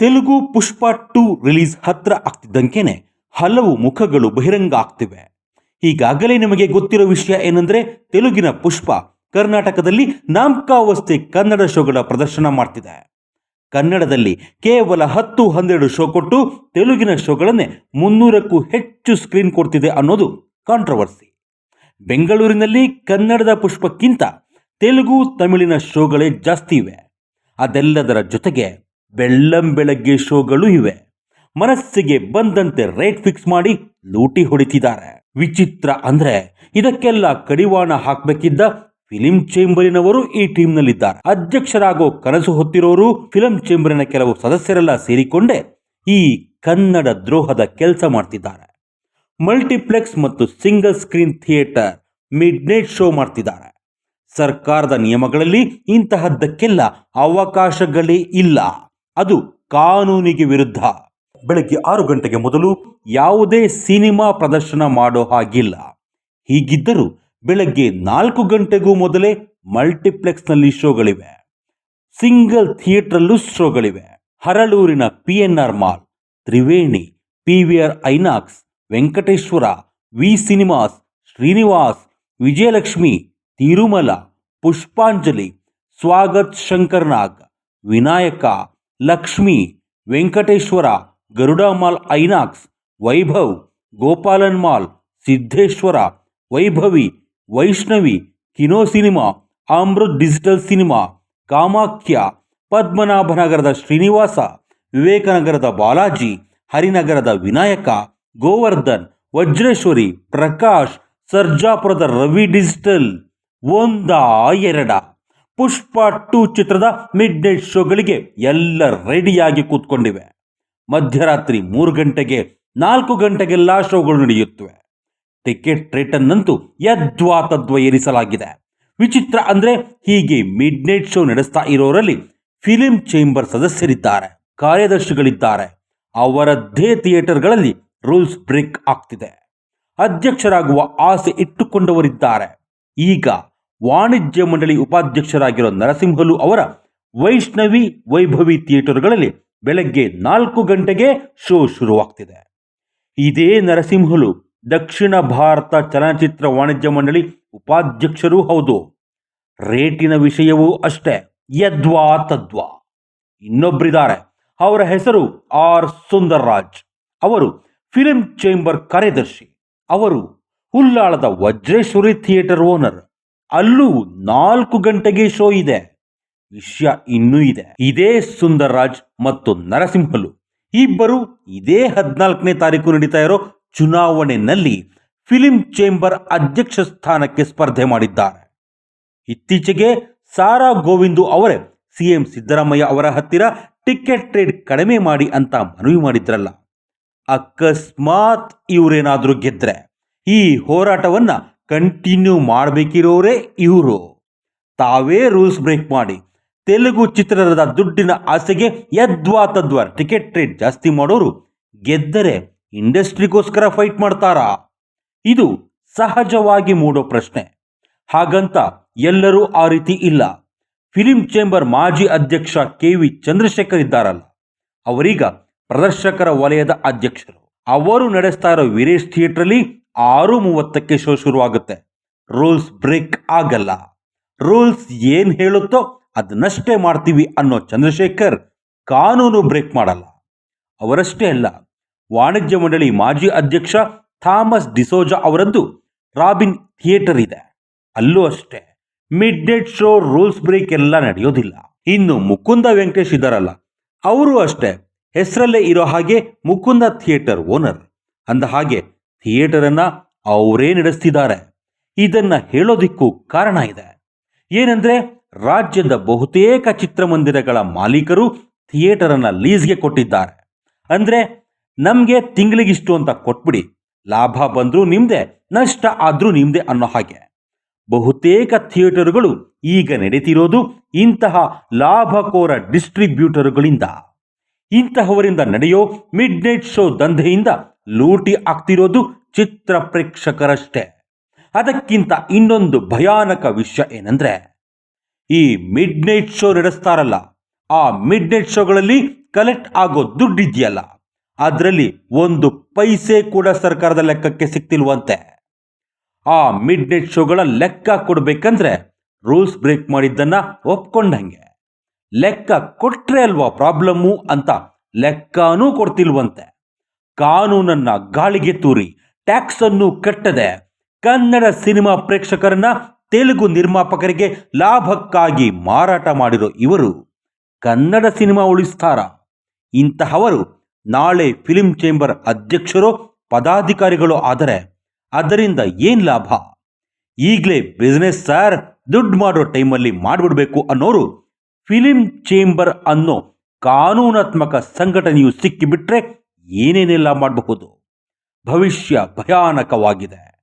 Telugu Pushpa to release ಹತ್ರ ಆಗ್ತಿದ್ದಂಕೆನೆ ಹಲವು ಮುಖಗಳು ಬಹಿರಂಗ ಆಗ್ತಿವೆ ಈಗಾಗಲೇ ನಿಮಗೆ ಗೊತ್ತಿರೋ ವಿಷಯ ಏನಂದ್ರೆ ತೆಲುಗಿನ ಪುಷ್ಪ ಕರ್ನಾಟಕದಲ್ಲಿ ನಾಮಕಾವಸ್ಥೆ ಕನ್ನಡ ಶೋಗಳ ಪ್ರದರ್ಶನ ಮಾಡ್ತಿದೆ. ಕನ್ನಡದಲ್ಲಿ ಕೇವಲ ಹತ್ತು ಹನ್ನೆರಡು ಶೋ ಕೊಟ್ಟು ತೆಲುಗಿನ ಶೋಗಳನ್ನೇ ಮುನ್ನೂರಕ್ಕೂ ಹೆಚ್ಚು ಸ್ಕ್ರೀನ್ ಕೊಡ್ತಿದೆ ಅನ್ನೋದು ಕಾಂಟ್ರವರ್ಸಿ. ಬೆಂಗಳೂರಿನಲ್ಲಿ ಕನ್ನಡದ ಪುಷ್ಪಕ್ಕಿಂತ ತೆಲುಗು ತಮಿಳಿನ ಶೋಗಳೇ ಜಾಸ್ತಿ ಇವೆ. ಅದೆಲ್ಲದರ ಜೊತೆಗೆ ಬೆಳ್ಳಂ ಬೆಳಗ್ಗೆ ಶೋಗಳು ಇವೆ. ಮನಸ್ಸಿಗೆ ಬಂದಂತೆ ರೇಟ್ ಫಿಕ್ಸ್ ಮಾಡಿ ಲೂಟಿ ಹೊಡಿತಿದ್ದಾರೆ. ವಿಚಿತ್ರ ಅಂದ್ರೆ ಇದಕ್ಕೆಲ್ಲ ಕಡಿವಾಣ ಹಾಕಬೇಕಿದ್ದ ಫಿಲಿಂ ಚೇಂಬರಿನವರು ಈ ಟೀಮ್ನಲ್ಲಿದ್ದಾರೆ ಅಧ್ಯಕ್ಷರಾಗೋ ಕನಸು ಹೊತ್ತಿರೋರು ಫಿಲಂ ಚೇಂಬರಿನ ಕೆಲವು ಸದಸ್ಯರೆಲ್ಲ ಸೇರಿಕೊಂಡೆ ಈ ಕನ್ನಡ ದ್ರೋಹದ ಕೆಲಸ ಮಾಡ್ತಿದ್ದಾರೆ. ಮಲ್ಟಿಪ್ಲೆಕ್ಸ್ ಮತ್ತು single screen theatre midnight show ಮಾಡ್ತಿದ್ದಾರೆ. ಸರ್ಕಾರದ ನಿಯಮಗಳಲ್ಲಿ ಇಂತಹದ್ದಕ್ಕೆಲ್ಲ ಅವಕಾಶಗಳೇ ಇಲ್ಲ. ಅದು ಕಾನೂನಿಗೆ ವಿರುದ್ಧ. ಬೆಳಗ್ಗೆ ಆರು ಗಂಟೆಗೆ ಮೊದಲು ಯಾವುದೇ ಸಿನಿಮಾ ಪ್ರದರ್ಶನ ಮಾಡೋ ಹಾಗಿಲ್ಲ. ಹೀಗಿದ್ದರೂ ಬೆಳಗ್ಗೆ ನಾಲ್ಕು ಗಂಟೆಗೂ ಮೊದಲೇ ಮಲ್ಟಿಪ್ಲೆಕ್ಸ್ನಲ್ಲಿ ಶೋಗಳಿವೆ. ಸಿಂಗಲ್ ಥಿಯೇಟ್ರಲ್ಲೂ ಶೋಗಳಿವೆ. ಹರಳೂರಿನ P N R mall, Triveni, P V R Inox, Venkateshwara, V cinemas, Srinivas, Vijayalakshmi, Tirumala, Pushpanjali, Swagath Shankarnag Vinayaka Lakshmi, Venkateshwara Garuda mall Inox, Vaibhav Gopalan mall Siddeshwara Vaibhavi, Vaishnavi, Kino cinema, Amrut digital cinema, Kamakhya, ಪದ್ಮನಾಭನಗರದ Srinivasa, ವಿವೇಕನಗರದ ಬಾಲಾಜಿ, ಹರಿನಗರದ ವಿನಾಯಕ, ಗೋವರ್ಧನ್, ವಜ್ರೇಶ್ವರಿ, ಪ್ರಕಾಶ್, ಸರ್ಜಾಪುರದ Ravi digital ಒಂದ ಎರಡ. Pushpa two ಚಿತ್ರದ midnight ಶೋಗಳಿಗೆ ಎಲ್ಲ ರೆಡಿಯಾಗಿ ಕೂತ್ಕೊಂಡಿವೆ. ಮಧ್ಯರಾತ್ರಿ ಮೂರು ಗಂಟೆಗೆ ನಾಲ್ಕು ಗಂಟೆಗೆಲ್ಲ ಶೋಗಳು ನಡೆಯುತ್ತವೆ. ಟಿಕೆಟ್ ರೇಟನ್ನಂತೂ ಯದ್ವಾತದ್ವ ಏರಿಸಲಾಗಿದೆ. ವಿಚಿತ್ರ ಅಂದ್ರೆ ಹೀಗೆ ಮಿಡ್ ನೈಟ್ ಶೋ ನಡೆಸ್ತಾ ಇರೋರಲ್ಲಿ ಫಿಲಿಂ ಚೇಂಬರ್ ಸದಸ್ಯರಿದ್ದಾರೆ, ಕಾರ್ಯದರ್ಶಿಗಳಿದ್ದಾರೆ. ಅವರದ್ದೇ ಥಿಯೇಟರ್ಗಳಲ್ಲಿ ರೂಲ್ಸ್ ಬ್ರೇಕ್ ಆಗ್ತಿದೆ. ಅಧ್ಯಕ್ಷರಾಗುವ ಆಸೆ ಇಟ್ಟುಕೊಂಡವರಿದ್ದಾರೆ. ಈಗ ವಾಣಿಜ್ಯ ಮಂಡಳಿ ಉಪಾಧ್ಯಕ್ಷರಾಗಿರೋ ನರಸಿಂಹಲು ಅವರ ವೈಷ್ಣವಿ ವೈಭವಿ ಥಿಯೇಟರ್ಗಳಲ್ಲಿ ಬೆಳಗ್ಗೆ ನಾಲ್ಕು ಗಂಟೆಗೆ ಶೋ ಶುರುವಾಗ್ತಿದೆ. ಇದೇ ನರಸಿಂಹಲು ದಕ್ಷಿಣ ಭಾರತ ಚಲನಚಿತ್ರ ವಾಣಿಜ್ಯ ಮಂಡಳಿ ಉಪಾಧ್ಯಕ್ಷರೂ ಹೌದು. ರೇಟಿನ ವಿಷಯವೂ ಅಷ್ಟೇ, ಯದ್ವಾ ತದ್ವಾ. ಇನ್ನೊಬ್ಬರಿದ್ದಾರೆ ಅವರ ಹೆಸರು ಆರ್ ಸುಂದರ್ರಾಜ್. ಅವರು ಫಿಲಿಂ ಚೇಂಬರ್ ಕಾರ್ಯದರ್ಶಿ. ಅವರು ಹುಲ್ಲಾಳದ ವಜ್ರೇಶ್ವರಿ ಥಿಯೇಟರ್ ಓನರ್. ಅಲ್ಲೂ ನಾಲ್ಕು ಗಂಟೆಗೆ ಶೋ ಇದೆ. ವಿಷಯ ಇನ್ನೂ ಇದೆ. ಇದೇ ಸುಂದರ್ ರಾಜ್ ಮತ್ತು ನರಸಿಂಹಲು. ಇಬ್ಬರು ಇದೇ ಹದಿನಾಲ್ಕನೇ ತಾರೀಕು ನಡೀತಾ ಇರೋ ಚುನಾವಣೆಯಲ್ಲಿ ಫಿಲಿಂ ಚೇಂಬರ್ ಅಧ್ಯಕ್ಷ ಸ್ಥಾನಕ್ಕೆ ಸ್ಪರ್ಧೆ ಮಾಡಿದ್ದಾರೆ. ಇತ್ತೀಚೆಗೆ ಸಾರಾ ಗೋವಿಂದು ಅವರೇ ಸಿಎಂ ಸಿದ್ದರಾಮಯ್ಯ ಅವರ ಹತ್ತಿರ ಟಿಕೆಟ್ ಟ್ರೇಡ್ ಕಡಿಮೆ ಮಾಡಿ ಅಂತ ಮನವಿ ಮಾಡಿದ್ರಲ್ಲ. ಅಕಸ್ಮಾತ್ ಇವರೇನಾದರೂ ಗೆದ್ರೆ ಈ ಹೋರಾಟವನ್ನ ಕಂಟಿನ್ಯೂ ಮಾಡಬೇಕಿರೋರೇ ಇವರು. ತಾವೇ ರೂಲ್ಸ್ ಬ್ರೇಕ್ ಮಾಡಿ. ತೆಲುಗು ಚಿತ್ರರದ ದುಡ್ಡಿನ ಆಸೆಗೆ ಯದ್ವಾ ತದ್ವಾ ಟಿಕೆಟ್ ರೇಟ್ ಜಾಸ್ತಿ ಮಾಡೋರು ಗೆದ್ದರೆ ಇಂಡಸ್ಟ್ರಿಗೋಸ್ಕರ ಫೈಟ್ ಮಾಡ್ತಾರಾ? ಇದು ಸಹಜವಾಗಿ ಮೂಡೋ ಪ್ರಶ್ನೆ. ಹಾಗಂತ ಎಲ್ಲರೂ ಆ ರೀತಿ ಇಲ್ಲ. ಫಿಲಿಂ ಚೇಂಬರ್ ಮಾಜಿ ಅಧ್ಯಕ್ಷ ಕೆ ವಿ ಚಂದ್ರಶೇಖರ್ ಇದ್ದಾರಲ್ಲ. ಅವರೀಗ ಪ್ರದರ್ಶಕರ ವಲಯದ ಅಧ್ಯಕ್ಷರು. ಅವರು ನಡೆಸ್ತಾ ಇರೋ ವೀರೇಶ್ ಥಿಯೇಟ್ರಲ್ಲಿ ಆರು ಮೂವತ್ತಕ್ಕೆ ಶೋ ಶುರುವಾಗುತ್ತೆ. ರೂಲ್ಸ್ ಬ್ರೇಕ್ ಆಗಲ್ಲ. ರೂಲ್ಸ್ ಏನು ಹೇಳುತ್ತೋ ಅದನ್ನಷ್ಟೇ ಮಾಡ್ತೀವಿ ಅನ್ನೋ ಚಂದ್ರಶೇಖರ್ ಕಾನೂನು ಬ್ರೇಕ್ ಮಾಡಲ್ಲ. ಅವರಷ್ಟೇ ಅಲ್ಲ, ವಾಣಿಜ್ಯ ಮಂಡಳಿ ಮಾಜಿ ಅಧ್ಯಕ್ಷ ಥಾಮಸ್ ಡಿಸೋಜಾ ಅವರದ್ದು ರಾಬಿನ್ ಥಿಯೇಟರ್ ಇದೆ. ಅಲ್ಲೂ ಅಷ್ಟೇ midnight show rules break ಎಲ್ಲ ನಡೆಯೋದಿಲ್ಲ. ಇನ್ನು ಮುಕುಂದ ವೆಂಕಟೇಶ್ ಇದ್ದಾರಲ್ಲ ಅವರು ಅಷ್ಟೇ, ಹೆಸರಲ್ಲೇ ಇರೋ ಹಾಗೆ ಮುಕುಂದ ಥಿಯೇಟರ್ ಓನರ್. ಅಂದ ಹಾಗೆ ಥಿಯೇಟರ್ ಅನ್ನ ಅವರೇ ನಡೆಸ್ತಿದ್ದಾರೆ. ಇದನ್ನ ಹೇಳೋದಿಕ್ಕೂ ಕಾರಣ ಇದೆ. ಏನಂದ್ರೆ ರಾಜ್ಯದ ಬಹುತೇಕ ಚಿತ್ರಮಂದಿರಗಳ ಮಾಲೀಕರು ಥಿಯೇಟರ್ ಅನ್ನ ಲೀಸ್ಗೆ ಕೊಟ್ಟಿದ್ದಾರೆ. ಅಂದ್ರೆ ನಮ್ಗೆ ತಿಂಗಳಿಗಿಷ್ಟು ಅಂತ ಕೊಟ್ಬಿಡಿ. ಲಾಭ ಬಂದ್ರೂ ನಿಮ್ದೆ, ನಷ್ಟ ಆದ್ರೂ ನಿಮ್ದೆ ಅನ್ನೋ ಹಾಗೆ. ಬಹುತೇಕ ಥಿಯೇಟರ್ಗಳು ಈಗ ನಡೀತಿರೋದು ಇಂತಹ ಲಾಭಕೋರ ಡಿಸ್ಟ್ರಿಬ್ಯೂಟರ್ಗಳಿಂದ. ಇಂತಹವರಿಂದ ನಡೆಯೋ ಮಿಡ್ ನೈಟ್ ಶೋ ದಂಧೆಯಿಂದ ಲೂಟಿ ಆಗ್ತಿರೋದು ಚಿತ್ರ ಪ್ರೇಕ್ಷಕರಷ್ಟೇ. ಅದಕ್ಕಿಂತ ಇನ್ನೊಂದು ಭಯಾನಕ ವಿಷಯ ಏನಂದ್ರೆ, ಈ ಮಿಡ್ ನೈಟ್ ಶೋ ನಡೆಸ್ತಾರಲ್ಲ, ಆ ಮಿಡ್ ನೈಟ್ ಶೋಗಳಲ್ಲಿ ಕಲೆಕ್ಟ್ ಆಗೋ ದುಡ್ಡಿದೆಯಲ್ಲ, ಅದರಲ್ಲಿ ಒಂದು ಪೈಸೆ ಕೂಡ ಸರ್ಕಾರದ ಲೆಕ್ಕಕ್ಕೆ ಸಿಕ್ತಿಲ್ವಂತೆ. ಆ ಮಿಡ್ ನೈಟ್ ಶೋಗಳ ಲೆಕ್ಕ ಕೊಡಬೇಕಂದ್ರೆ ರೂಲ್ಸ್ ಬ್ರೇಕ್ ಮಾಡಿದ್ದನ್ನ ಒಪ್ಕೊಂಡಂಗೆ. ಲೆಕ್ಕ ಕೊಟ್ರೆ ಅಲ್ವಾ ಪ್ರಾಬ್ಲಮ್ಮು ಅಂತ ಲೆಕ್ಕನೂ ಕೊಡ್ತಿಲ್ವಂತೆ. ಕಾನೂನನ್ನ ಗಾಳಿಗೆ ತೂರಿ ಟ್ಯಾಕ್ಸ್ ಅನ್ನು ಕಟ್ಟದೆ ಕನ್ನಡ ಸಿನಿಮಾ ಪ್ರೇಕ್ಷಕರನ್ನ ತೆಲುಗು ನಿರ್ಮಾಪಕರಿಗೆ ಲಾಭಕ್ಕಾಗಿ ಮಾರಾಟ ಮಾಡಿರೋ ಇವರು ಕನ್ನಡ ಸಿನಿಮಾ ಉಳಿಸ್ತಾರ? ಇಂತಹವರು ನಾಳೆ ಫಿಲಿಂ ಚೇಂಬರ್ ಅಧ್ಯಕ್ಷರೋ ಪದಾಧಿಕಾರಿಗಳು ಆದರೆ ಅದರಿಂದ ಏನ್ ಲಾಭ? ಈಗಲೇ ಬಿಸ್ನೆಸ್ ಸರ್ ದುಡ್ಡು ಮಾಡೋ ಟೈಮಲ್ಲಿ ಮಾಡಿಬಿಡ್ಬೇಕು ಅನ್ನೋರು ಫಿಲಿಂ ಚೇಂಬರ್ ಅನ್ನೋ ಕಾನೂನಾತ್ಮಕ ಸಂಘಟನೆಯು ಸಿಕ್ಕಿಬಿಟ್ರೆ ಏನೇನೆಲ್ಲ ಮಾಡಬಹುದು ಭವಿಷ್ಯ ಭಯಾನಕವಾಗಿದೆ.